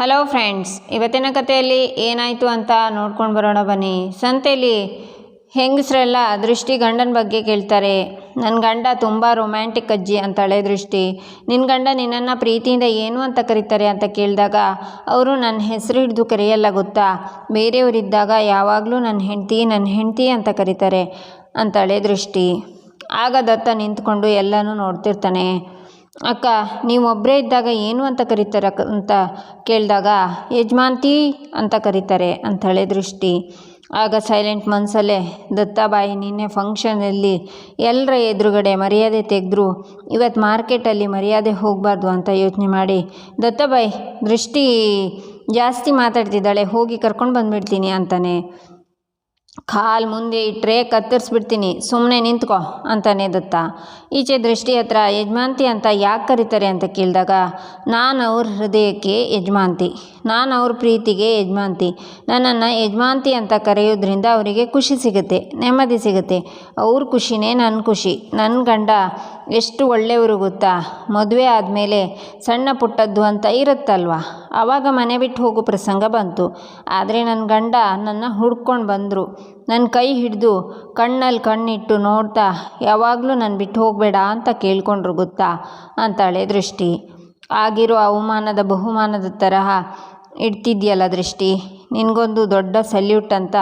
Hello friends ಇವತ್ತಿನ ಕಥೆಯಲ್ಲಿ ಏನಾಯಿತು ಅಂತ ನೋಡ್ಕೊಂಡು ಬರೋಣ ಬನ್ನಿ. ಸಂತೆಯಲ್ಲಿ ಹೆಂಗಸರೆಲ್ಲ ದೃಷ್ಟಿ ಗಂಡನ ಬಗ್ಗೆ ಕೇಳ್ತಾರೆ. ನನ್ನ ಗಂಡ ತುಂಬ ರೊಮ್ಯಾಂಟಿಕ್ ಅಜ್ಜಿ ಅಂತಾಳೆ ದೃಷ್ಟಿ. ನಿನ್ನ ಗಂಡ ನಿನ್ನನ್ನು ಪ್ರೀತಿಯಿಂದ ಏನು ಅಂತ ಕರೀತಾರೆ ಅಂತ ಕೇಳಿದಾಗ, ಅವರು ನನ್ನ ಹೆಸರು ಹಿಡಿದು ಕರೆಯಲ್ಲ ಗೊತ್ತಾ? ಬೇರೆಯವರಿದ್ದಾಗ ಯಾವಾಗಲೂ ನನ್ನ ಹೆಂಡತಿ ನನ್ನ ಹೆಂಡತಿ ಅಂತ ಕರೀತಾರೆ ಅಂತಾಳೆ ದೃಷ್ಟಿ. ಆಗ ದತ್ತ ನಿಂತ್ಕೊಂಡು ಎಲ್ಲನೂ ನೋಡ್ತಿರ್ತಾನೆ. ಅಕ್ಕ ನೀವೊಬ್ಬರೇ ಇದ್ದಾಗ ಏನು ಅಂತ ಕರೀತಾರೆ ಅಂತ ಕೇಳಿದಾಗ ಯಜಮಾಂತಿ ಅಂತ ಕರೀತಾರೆ ಅಂತಾಳೆ ದೃಷ್ಟಿ. ಆಗ ಸೈಲೆಂಟ್ ಮನಸ್ಸಲ್ಲೇ ದತ್ತಾಬಾಯಿ, ನಿನ್ನೆ ಫಂಕ್ಷನಲ್ಲಿ ಎಲ್ಲರ ಎದುರುಗಡೆ ಮರ್ಯಾದೆ ತೆಗೆದ್ರು ಇವತ್ತು ಮಾರ್ಕೆಟಲ್ಲಿ ಮರ್ಯಾದೆ ಹೋಗಬಾರ್ದು ಅಂತ ಯೋಚನೆ ಮಾಡಿ, ದತ್ತಾಬಾಯಿ, ದೃಷ್ಟಿ ಜಾಸ್ತಿ ಮಾತಾಡ್ತಿದ್ದಾಳೆ, ಹೋಗಿ ಕರ್ಕೊಂಡು ಬಂದುಬಿಡ್ತೀನಿ ಅಂತಾನೆ. ಕಾಲು ಮುಂದೆ ಇಟ್ಟರೆ ಕತ್ತರಿಸ್ಬಿಡ್ತೀನಿ ಸುಮ್ಮನೆ ನಿಂತ್ಕೋ ಅಂತಾನೆ ದತ್ತ ಈಚೆ ದೃಷ್ಟಿ ಹತ್ರ ಯಜಮಾಂತಿ ಅಂತ ಯಾಕೆ ಕರೀತಾರೆ? ಅಂತ ಕೇಳಿದಾಗ, ನಾನು ಅವ್ರ ಹೃದಯಕ್ಕೆ ಯಜಮಾಂತಿ ನಾನು ಅವ್ರ ಪ್ರೀತಿಗೆ ಯಜಮಾಂತಿ ನನ್ನನ್ನು ಯಜಮಾಂತಿ ಅಂತ ಕರೆಯೋದ್ರಿಂದ ಅವರಿಗೆ ಖುಷಿ ಸಿಗುತ್ತೆ, ನೆಮ್ಮದಿ ಸಿಗುತ್ತೆ. ಅವ್ರ ಖುಷಿನೇ ನನ್ನ ಖುಷಿ. ನನ್ನ ಗಂಡ ಎಷ್ಟು ಒಳ್ಳೆಯವರು ಗೊತ್ತಾ? ಮದುವೆ ಆದಮೇಲೆ ಸಣ್ಣ ಪುಟ್ಟದ್ದು ಅಂತ ಇರುತ್ತಲ್ವ? ಆವಾಗ ಮನೆ ಬಿಟ್ಟು ಹೋಗೋ ಪ್ರಸಂಗ ಬಂತು. ಆದರೆ ನನ್ನ ಗಂಡ ನನ್ನ ಹುಡ್ಕೊಂಡು ಬಂದರು. ನನ್ನ ಕೈ ಹಿಡಿದು ಕಣ್ಣಲ್ಲಿ ಕಣ್ಣಿಟ್ಟು ನೋಡ್ತಾ, ಯಾವಾಗಲೂ ನಾನು ಬಿಟ್ಟು ಹೋಗಬೇಡ ಅಂತ ಕೇಳ್ಕೊಂಡ್ರು ಗೊತ್ತಾ? ಅಂತಾಳೆ ದೃಷ್ಟಿ. ಆಗಿರೋ ಅವಮಾನದ ಬಹುಮಾನದ ತರಹ ಇಡ್ತಿದ್ಯಲ್ಲ ದೃಷ್ಟಿ? ನಿನಗೊಂದು ದೊಡ್ಡ ಸಲ್ಯೂಟ್ ಅಂತ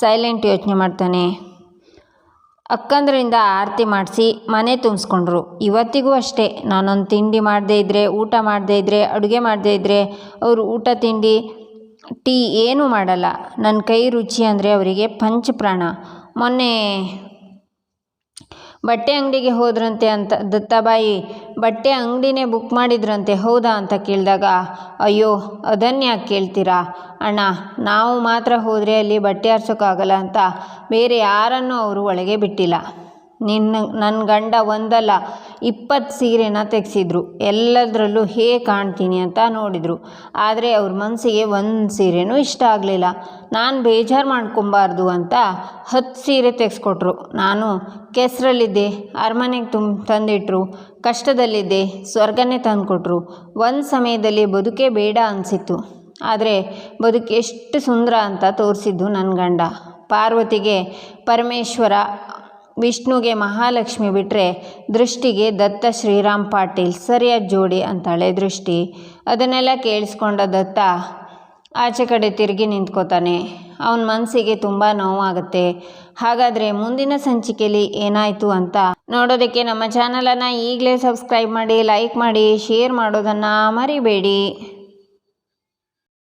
ಸೈಲೆಂಟ್ ಯೋಚನೆ ಮಾಡ್ತಾನೆ. ಅಕ್ಕಂದ್ರಿಂದ ಆರತಿ ಮಾಡಿಸಿ ಮನೆ ತುಂಬಿಸ್ಕೊಂಡ್ರು. ಇವತ್ತಿಗೂ ಅಷ್ಟೇ. ನಾನೊಂದು ತಿಂಡಿ ಮಾಡದೇ ಇದ್ದರೆ ಊಟ ಮಾಡದೇ ಇದ್ದರೆ ಅಡುಗೆ ಮಾಡದೇ ಇದ್ದರೆ ಅವರು ಊಟ, ತಿಂಡಿ, ಟೀ ಏನೂ ಮಾಡಲ್ಲ. ನನ್ನ ಕೈ ರುಚಿ ಅಂದರೆ ಅವರಿಗೆ ಪಂಚಪ್ರಾಣ ಮೊನ್ನೆ ಬಟ್ಟೆ ಅಂಗಡಿಗೆ ಹೋದ್ರಂತೆ ಅಂತ ದತ್ತಾಬಾಯಿ ಬಟ್ಟೆ ಅಂಗಡಿನೇ ಬುಕ್ ಮಾಡಿದ್ರಂತೆ, ಹೌದಾ ಅಂತ ಕೇಳಿದಾಗ, ಅಯ್ಯೋ, ಅದನ್ನು ಯಾಕೆ ಕೇಳ್ತೀರಾ? ಅಣ್ಣ, ನಾವು ಮಾತ್ರ ಹೋದರೆ ಅಲ್ಲಿ ಬಟ್ಟೆ ಆರ್ಸೋಕ್ಕಾಗಲ್ಲ ಅಂತ ಬೇರೆ ಯಾರನ್ನೂ ಅವರು ಒಳಗೆ ಬಿಟ್ಟಿಲ್ಲ. ನಿನ್ನ ನನ್ನ ಗಂಡ ಒಂದಲ್ಲ, ಇಪ್ಪತ್ತು ಸೀರೆನ ತೆಗೆಸಿದ್ರು. ಎಲ್ಲದರಲ್ಲೂ ಹೇಗೆ ಕಾಣ್ತೀನಿ ಅಂತ ನೋಡಿದರು. ಆದರೆ ಅವ್ರ ಮನಸ್ಸಿಗೆ ಒಂದು ಸೀರೆನೂ ಇಷ್ಟ ಆಗಲಿಲ್ಲ. ನಾನು ಬೇಜಾರು ಮಾಡ್ಕೊಬಾರ್ದು ಅಂತ ಹತ್ತು ಸೀರೆ ತೆಗೆಸ್ಕೊಟ್ರು. ನಾನು ಕೆಸರಲ್ಲಿದ್ದೆ, ಅರಮನೆಗೆ ತುಂಬ ತಂದಿಟ್ರು, ಕಷ್ಟದಲ್ಲಿದ್ದೆ, ಸ್ವರ್ಗನೇ ತಂದುಕೊಟ್ರು. ಒಂದು ಸಮಯದಲ್ಲಿ ಬದುಕೇ ಬೇಡ ಅನಿಸಿತ್ತು. ಆದರೆ ಬದುಕು ಎಷ್ಟು ಸುಂದರ ಅಂತ ತೋರಿಸಿದ್ದು ನನ್ನ ಗಂಡ. ಪಾರ್ವತಿಗೆ ಪರಮೇಶ್ವರ ವಿಷ್ಣುಗೆ ಮಹಾಲಕ್ಷ್ಮಿ ಬಿಟ್ಟರೆ ದೃಷ್ಟಿಗೆ ದತ್ತ ಶ್ರೀರಾಮ್ ಪಾಟೀಲ್ ಸರಿಯಾದ ಜೋಡಿ ಅಂತಾಳೆ ದೃಷ್ಟಿ. ಅದನ್ನೆಲ್ಲ ಕೇಳಿಸ್ಕೊಂಡ ದತ್ತ ಆಚೆ ಕಡೆ ತಿರುಗಿ ನಿಂತ್ಕೋತಾನೆ. ಅವನ ಮನಸ್ಸಿಗೆ ತುಂಬ ನೋವಾಗುತ್ತೆ. ಹಾಗಾದರೆ ಮುಂದಿನ ಸಂಚಿಕೆಯಲ್ಲಿ ಏನಾಯಿತು ಅಂತ ನೋಡೋದಕ್ಕೆ ನಮ್ಮ ಚಾನಲನ್ನು ಈಗಲೇ ಸಬ್ಸ್ಕ್ರೈಬ್ ಮಾಡಿ, ಲೈಕ್ ಮಾಡಿ, ಶೇರ್ ಮಾಡೋದನ್ನು ಮರಿಬೇಡಿ.